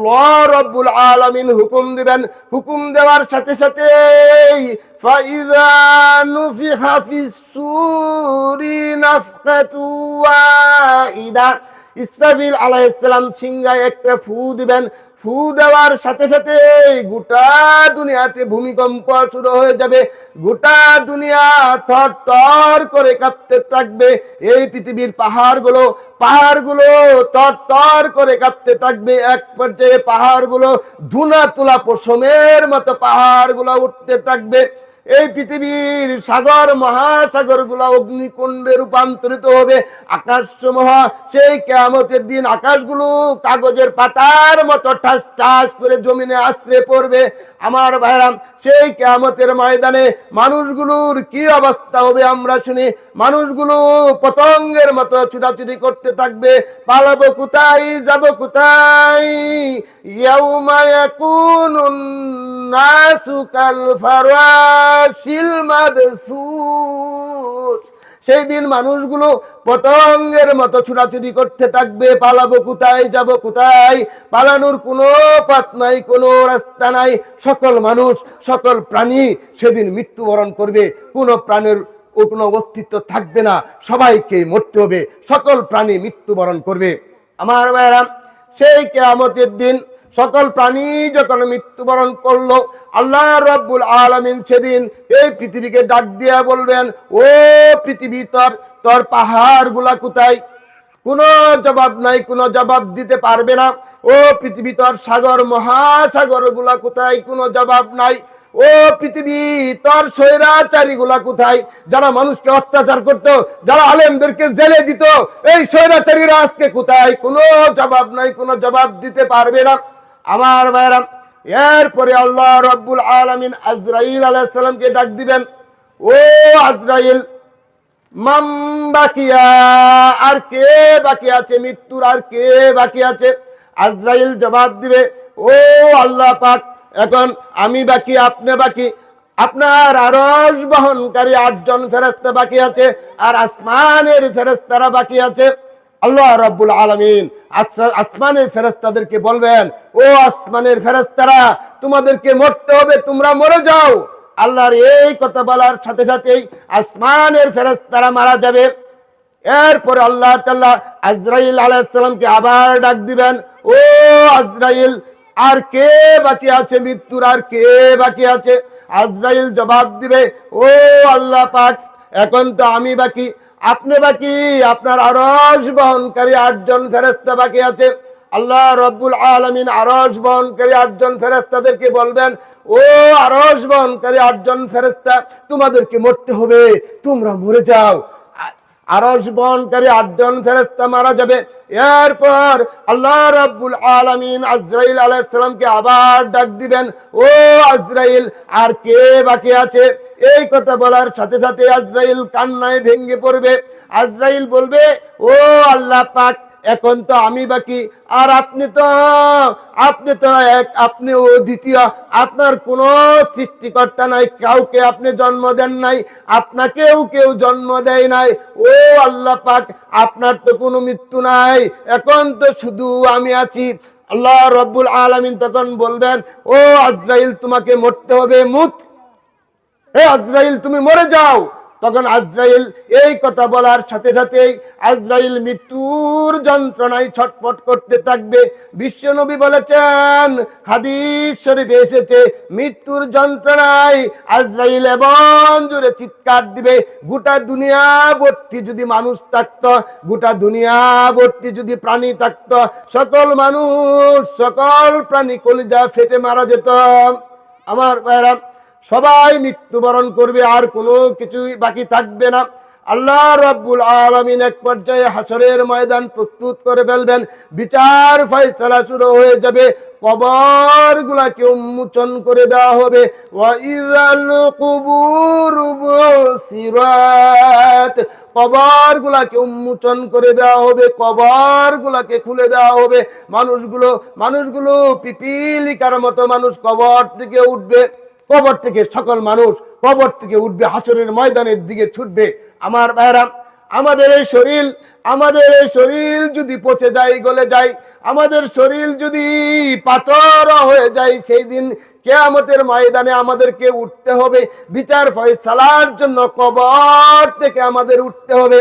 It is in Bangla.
আল্লাহ রব্বুল আলমিন হুকুম দিবেন। হুকুম দেওয়ার সাথে সাথে ফাইজা নুফিখা ফিস সূরি নাফকাতু ওয়াহিদা। ইসরাফিল আলাইহিস সিংহায় একটা ফু দিবেন। ফু দেওয়ার সাথে সাথে গোটা দুনিয়াতে ভূমিকম্প শুরু হয়ে যাবে। গোটা দুনিয়া থর তর করে কাঁপতে থাকবে। এই পৃথিবীর পাহাড়গুলো পাহাড়গুলো তর তর করে কাঁপতে থাকবে। এক পর্যায়ে পাহাড়গুলো ধুনা তোলা পশমের মতো পাহাড়গুলো উঠতে থাকবে। এই পৃথিবীর সাগর মহাসাগরগুলা অগ্নিকুণ্ডে রূপান্তরিত হবে। আকাশ সমূহ সেই কেয়ামতের দিন আকাশগুলো কাগজের পাতার মতো ঠাস ঠাস করে জমিনে আশ্রে পড়বে। আমার ভাইরাম, সেই কেয়ামতের ময়দানে মানুষগুলোর কি অবস্থা হবে আমরা শুনি। মানুষগুলো পতঙ্গের মতো ছুটাছুটি করতে থাকবে। পালাবো কোথায়, যাব কোথায়? ইয়াউমা ইয়াকুনুন নাসু কাল সেই দিন মানুষগুলো পতঙ্গের মতো ছুটাছুটি করতে থাকবে, পালাবো কোথায়, যাব কোথায়? পালানোর কোনো পথ নাই, কোনো রাস্তা নাই। সকল মানুষ, সকল প্রাণী সেদিন মৃত্যুবরণ করবে। কোনো প্রাণের কোনো অস্তিত্ব থাকবে না। সবাইকে মরতে হবে। সকল প্রাণী মৃত্যুবরণ করবে। আমার ভাইরা সেই কেয়ামতের দিন সকল প্রাণী যখন মৃত্যুবরণ করল, আল্লাহ রব্বুল আলমিন সেদিন এই পৃথিবীকে ডাক দিয়া বলবেন, ও পৃথিবী, তোর তোর পাহাড়গুলা কোথায়? কোনো জবাব নাই, কোনো জবাব দিতে পারবে না। ও পৃথিবী, তোর সাগর মহাসাগরগুলা কোথায়? কোনো জবাব নাই। ও পৃথিবী, তোর স্বৈরাচারী গুলা কোথায়? যারা মানুষকে অত্যাচার করত, যারা আলেমদেরকে জেলে দিত, এই স্বৈরাচারীরা আজকে কোথায়? কোনো জবাব নাই, কোনো জবাব দিতে পারবে না। আমার ভাইরাম এরপরে আল্লাহ রব্বুল আলমিন আজরাইল আলাইসাল্লামকে ডাক দিবেন। ও আজরাইল, মাম আর কে বাকি আছে? মৃত্যুর আর কে বাকি আছে? আজরাইল জবাব দিবে, ও আল্লাহ পাক, এখন আমি বাকি, আপনি বাকি। আপনার আরস বহনকারী আটজন ফেরেস্তা বাকি আছে, আর আসমানের ফেরেস্তারা বাকি আছে। আল্লাহ রব্বুল আলমিন আসমানের ফেরেস্তাদেরকে বলবেন, ও আসমানের ফেরেস্তারা তোমাদেরকে মরতে হবে, তোমরা মরে যাও। আল্লাহর এই কথা বলার সাথে সাথেই আসমানের ফেরেস্তারা মারা যাবে। এরপরে আল্লাহ তাল্লাহ আজরাইল আলাইসালামকে আবার ডাক দিবেন, ও আজরাইল, আর কে বাকি আছে মৃত্যুর, আর কে বাকি আছে? আজরাইল জবাব দিবে, ও আল্লাহ পাক, এখন তো আমি বাকি। আপনি বাকি, আপনার আরস বহনকারী আটজন ফেরেস্তা বাকি আছে। আল্লাহ রব্বুল আলমিন আরস বহনকারী আটজন ফেরেস্তাদেরকে বলবেন, ও আরস বহনকারী আটজন ফেরেস্তা তোমাদেরকে মরতে হবে, তোমরা মরে যাও। আরস বহনকারী আটজন ফেরেস্তা মারা যাবে। এরপর আল্লাহ রব্বুল আলমিন আজরাইল আলাইসালামকে আবার ডাক দিবেন, ও আজরাইল, আর কে বাকি আছে? এই কথা বলার সাথে সাথে আজরাইল কান্নায় ভেঙ্গে পড়বে। আজরাইল বলবে, ও আল্লাহ পাক, এখন তো আমি বাকি, আর আপনি তো আপনি তো এক, আপনি ও দ্বিতীয়। আপনার কোনো সৃষ্টিকর্তা নাই, কাউকে আপনি জন্ম দেন নাই, আপনাকেও কেউ জন্ম দেয় নাই। ও আল্লাহ পাক, আপনার তো কোনো মৃত্যু নাই, এখন তো শুধু আমি আছি। আল্লাহ রব্বুল আলমিন তখন বলবেন, ও আজরাইল, তোমাকে মরতে হবে, মুত। হে আজরাইল, তুমি মরে যাও। তখন আজরাইল এই কথা বলার সাথে সাথেই আজরাইল মৃত্যুর যন্ত্রণায় ছটফট করতে থাকবে। বিশ্বনবী বলেছেন, হাদিস শরীফে এসেছে, মৃত্যুর যন্ত্রণায় আজরাইল এবং জুড়ে চিৎকার দিবে, গোটা দুনিয়া ভর্তি যদি মানুষ থাকত, গোটা দুনিয়া ভর্তি যদি প্রাণী থাকত, সকল মানুষ, সকল প্রাণী কলিজা ফেটে মারা যেত। আমার ভাইরা সবাই মৃত্যুবরণ করবে, আর কোনো কিছুই বাকি থাকবে না। আল্লাহ রব্বুল আলমিন এক পর্যায়ে হাসরের ময়দান প্রস্তুত করে ফেলবেন। বিচার ফয়সালা শুরু হয়ে যাবে। কবর গুলাকে উন্মোচন করে দেওয়া হবে। কবর গুলাকে উন্মোচন করে দেওয়া হবে। কবর গুলাকে খুলে দেওয়া হবে। মানুষগুলো মানুষগুলো পিপিলিকার মতো মানুষ কবর থেকে উঠবে। কবর থেকে সকল মানুষ কবর থেকে উঠবে, হাসরের ময়দানের দিকে ছুটবে। আমার ভাইরা আমাদের এই শরীর, আমাদের এই শরীর যদি পচে যায়, গলে যায়, আমাদের শরীর যদি পাথর হয়ে যায়, সেই দিন কেয়ামতের ময়দানে আমাদেরকে উঠতে হবে। বিচার ফয়সালার জন্য কবর থেকে আমাদের উঠতে হবে।